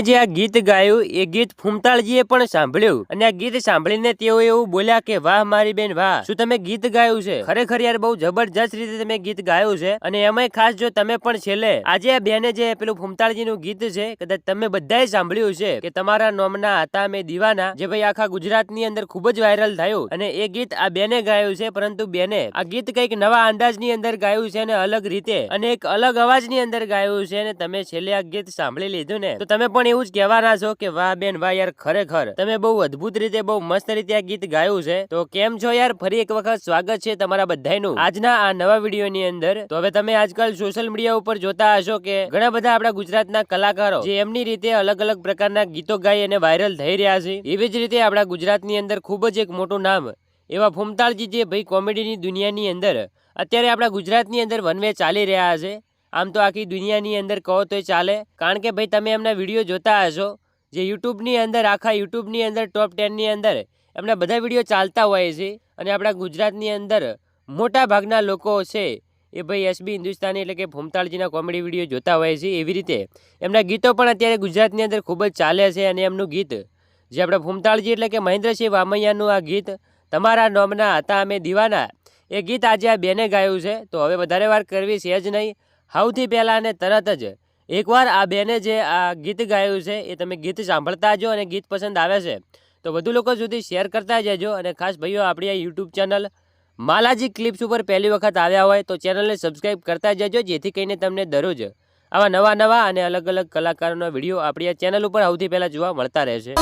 જે આ ગીત ગાયું, એ ગીત ફૂમતાળજીએ પણ સાંભળ્યું. અને આ ગીત સાંભળીને તેઓ એવું બોલ્યા કે, વાહ મારી બેન, વાહ, શું તમે ગીત ગાયું છે? ખરેખર યાર બહુ જબરજસ્ત રીતે તમે ગીત ગાયું છે. અને એમાંય ખાસ જો તમે પણ છેલ્લે, આજે આ બેને જે પેલું ફૂમતાળજીનું ગીત છે, કદાચ તમે બધાએ સાંભળ્યું છે કે તમારા નોમના હતા મેં દીવાના, જે ભાઈ આખા ગુજરાતની અંદર ખૂબ જ વાયરલ થયું. અને એ ગીત આ બેને ગાયું છે, પરંતુ બેને આ ગીત કંઈક નવા અંદાજની અંદર ગાયું છે અને અલગ રીતે, અને એક અલગ અવાજની અંદર ગાયું છે અને તમે છેલ્લે આ ગીત સાંભળી લીધું ને, તો તમે પણ એવું જ કહેવાના છો કે, વાહ બેન, વાહ યાર, ખરેખર. તમે બહુ અદ્ભુત રીતે, બહુ મસ્ત રીતે આ ગીત ગાયું છે. તો કેમ છો યાર? ફરી એક વખત સ્વાગત છે તમારા બધાનું આજના આ નવા વિડીયોની અંદર, તો હવે તમે આજકાલ સોશિયલ મીડિયા ઉપર જોતા હશો કે, ઘણા બધા આપણા ગુજરાતના કલાકારો જે એમની રીતે અલગ અલગ પ્રકારના ગીતો ગાઈ અને વાયરલ થઈ રહ્યા છે. એવી જ રીતે આપણા ગુજરાતની અંદર ખૂબ જ એક મોટું નામ, એવા ફૂમતાળજી જે ભાઈ કોમેડીની દુનિયાની અંદર અત્યારે આપણા ગુજરાતની અંદર વનવે ચાલી રહ્યા છે. આમ તો આખી દુનિયાની અંદર કહો તોય ચાલે. કારણ કે ભાઈ તમે એમના વીડિયો જોતા હશો. જે યુટ્યુબની અંદર, આખા યુટ્યુબની અંદર ટોપ ટેનની અંદર, એમના બધા વીડિયો ચાલતા હોય છે. અને આપણા ગુજરાતની અંદર મોટા ભાગના લોકો છે એ ભાઈ એસબી હિન્દુસ્તાની એટલે કે ફૂમતાળજીના કોમેડી વીડિયો જોતા હોય છે એવી રીતે. એમના ગીતો પણ અત્યારે ગુજરાતની અંદર ખૂબ જ ચાલે છે અને એમનું ગીત, જે આપણે ફૂમતાળજી એટલે કે મહેન્દ્રસિંહ વામૈયાનું આ ગીત, તમારા નોમના હતા અમે દીવાના એ ગીત આજે આ બેને ગાયું છે. તો હવે વધારે વાર કરવી છે જ નહીં. સૌથી પહેલાં અને તરત જ એકવાર આ બેને જે આ ગીત ગાયું છે, એ તમે ગીત સાંભળતા જો અને ગીત પસંદ આવે છે, તો વધુ લોકો સુધી શેર કરતા જજો અને ખાસ ભાઈઓ, આપણી આ યુટ્યુબ ચેનલ માલાજી ક્લિપ્સ ઉપર પહેલી વખત આવ્યા હોય તો ચેનલને સબસ્ક્રાઈબ કરતા જજો, જેથી કરીને તમને દરરોજ આવા નવા નવા અને અલગ અલગ કલાકારોના વીડિયો આપણી આ ચેનલ ઉપર સૌથી પહેલાં જોવા મળતા રહેશે.